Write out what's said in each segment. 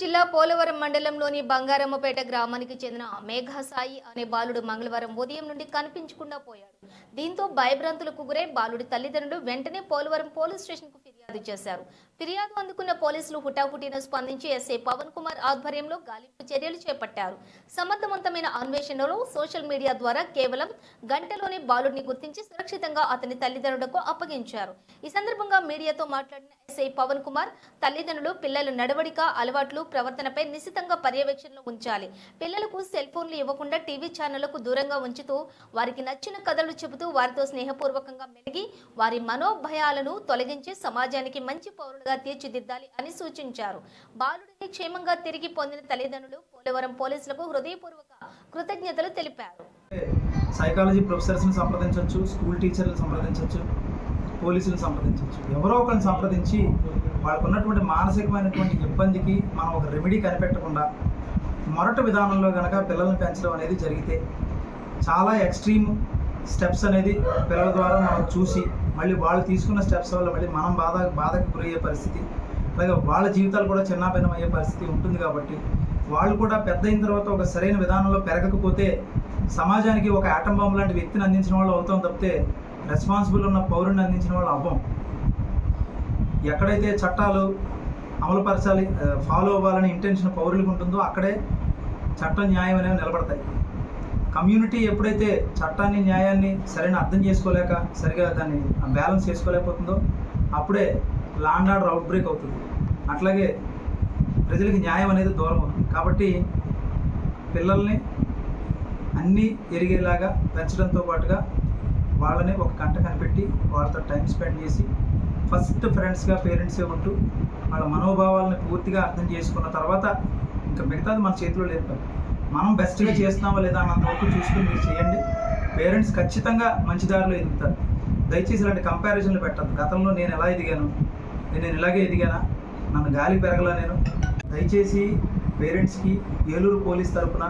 జిల్లా పోలవరం మండలంలోని బంగారమ్మపేట గ్రామానికి చెందిన మేఘసాయి అనే బాలుడు మంగళవారం ఉదయం నుండి కనిపించకుండా పోయాడు. దీంతో భయభ్రాంతులకు గురై బాలుడి తల్లిదండ్రులు వెంటనే పోలవరం పోలీస్ స్టేషన్కు ఫిర్యాదు చేశారు. ఫిర్యాదు అందుకున్న పోలీసులు హుటాహుటిన స్పందించి ఎస్ఐ పవన్ కుమార్ ఆధ్వర్యంలో గాలింపు చర్యలు చేపట్టారు. సమర్థవంతమైన అన్వేషణలో సోషల్ మీడియా ద్వారా కేవలం గంటలోనే బాలుడిని గుర్తించి సురక్షితంగా అతని తల్లిదండ్రులకు అప్పగించారు. ఈ సందర్భంగా మీడియాతో మాట్లాడిన ఎస్ఐ పవన్ కుమార్ తల్లిదండ్రులు పిల్లల నడవడిక అలవాట్లు ప్రవర్తనపై నిశితంగా పర్యవేక్షణలో ఉంచాలి. పిల్లలకు సెల్ ఫోన్లు ఇవ్వకుండా టీవీ ఛానళ్ళకు దూరంగా ఉంచుతూ వారికి నచ్చిన కథలు చెబుతూ వారితో స్నేహపూర్వకంగా మెలిగి వారి మనోభయాలను తొలగించి సమాజానికి మంచి పౌరులుగా తీర్చిదిద్దాలి అని సూచించారు. బాలుడిని క్షేమంగా తిరిగి పొందిన తల్లిదండ్రులు పోలవరం పోలీసులకు హృదయపూర్వక కృతజ్ఞతలు తెలిపారు. సైకాలజీ ప్రొఫెసర్స్ని సంప్రదించవచ్చు స్కూల్ టీచర్లు సంప్రదించవచ్చు పోలీసులను సంప్రదించవచ్చు. ఎవరో ఒకరిని సంప్రదించి వాళ్ళకు ఉన్నటువంటి మానసికమైనటువంటి ఇబ్బందికి మనం ఒక రెమెడీ కనిపెట్టకుండా మొరట విధానంలో కనుక పిల్లల్ని పెంచడం అనేది జరిగితే చాలా ఎక్స్ట్రీమ్ స్టెప్స్ అనేది పిల్లల ద్వారా మనం చూసి మళ్ళీ వాళ్ళు తీసుకున్న స్టెప్స్ వల్ల మళ్ళీ మనం బాధ బాధకు గురయ్యే పరిస్థితి అలాగే వాళ్ళ జీవితాలు కూడా చిన్నాభిన్నం అయ్యే పరిస్థితి ఉంటుంది కాబట్టి వాళ్ళు కూడా పెద్ద అయిన తర్వాత ఒక సరైన విధానంలో పెరగకపోతే సమాజానికి ఒక ఆటం బాంబు లాంటి వ్యక్తిని అందించిన వాళ్ళు అవుతాం తప్పితే రెస్పాన్సిబుల్ ఉన్న పౌరుని అందించిన వాళ్ళు అవ్వం. ఎక్కడైతే చట్టాలు అమలుపరచాలి ఫాలో అవ్వాలని ఇంటెన్షన్ పౌరులకు ఉంటుందో అక్కడే చట్టం న్యాయం అనేవి నిలబడతాయి. కమ్యూనిటీ ఎప్పుడైతే చట్టాన్ని న్యాయాన్ని సరైన అర్థం చేసుకోలేక సరిగా దాన్ని బ్యాలెన్స్ చేసుకోలేకపోతుందో అప్పుడే లాండ్ ఆర్డర్ అవుట్ బ్రేక్ అవుతుంది. అట్లాగే ప్రజలకి న్యాయం అనేది దూరం అవుతుంది. కాబట్టి పిల్లల్ని అన్నీ ఎరిగేలాగా పెంచడంతో పాటుగా వాళ్ళని ఒక గంట కనిపెట్టి వాళ్ళతో టైం స్పెండ్ చేసి ఫస్ట్ ఫ్రెండ్స్గా పేరెంట్సే ఉంటూ వాళ్ళ మనోభావాలను పూర్తిగా అర్థం చేసుకున్న తర్వాత ఇంకా మిగతాది మన చేతిలో లేదు పని. మనం బెస్ట్గా చేస్తున్నామా లేదా అన్నంత వరకు చూసుకుని మీరు చేయండి. పేరెంట్స్ ఖచ్చితంగా మంచి దారిలో ఎదుగుతారు. దయచేసి ఇలాంటి కంపారిజన్లు పెట్టద్దు. గతంలో నేను ఎలా ఎదిగాను? నేను ఇలాగే ఎదిగానా? నన్ను గాలి పెరగలా నేను? దయచేసి పేరెంట్స్కి ఏలూరు పోలీస్ తరఫున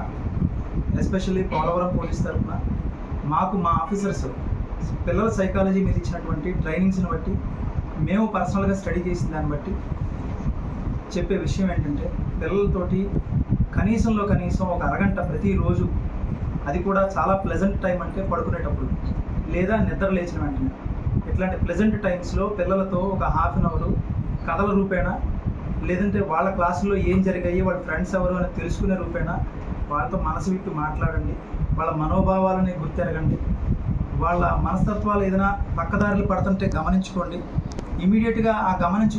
ఎస్పెషల్లీ పోలవరం పోలీస్ తరఫున మాకు మా ఆఫీసర్స్ పిల్లల సైకాలజీ మీద ఇచ్చినటువంటి ట్రైనింగ్స్ని బట్టి మేము పర్సనల్గా స్టడీ చేసిన దాన్ని బట్టి చెప్పే విషయం ఏంటంటే పిల్లలతోటి కనీసంలో కనీసం ఒక అరగంట ప్రతిరోజు అది కూడా చాలా ప్లెజెంట్ టైం అంటే పడుకునేటప్పుడు లేదా నిద్ర లేచిన వెంటనే. ఇట్లాంటి ప్లెజెంట్ టైమ్స్లో పిల్లలతో ఒక హాఫ్ అన్ అవర్ కథల రూపేణా లేదంటే వాళ్ళ క్లాసులో ఏం జరిగాయి వాళ్ళ ఫ్రెండ్స్ ఎవరు అని తెలుసుకునే రూపేణా వాళ్ళతో మనసు విట్టు మాట్లాడండి వాళ్ళ మనోభావాలని గుర్తెరగండి. వాళ్ళ మనస్తత్వాలు ఏదైనా పక్కదారులు పడుతుంటే గమనించుకోండి. ఇమీడియట్గా ఆ గమనించుకుని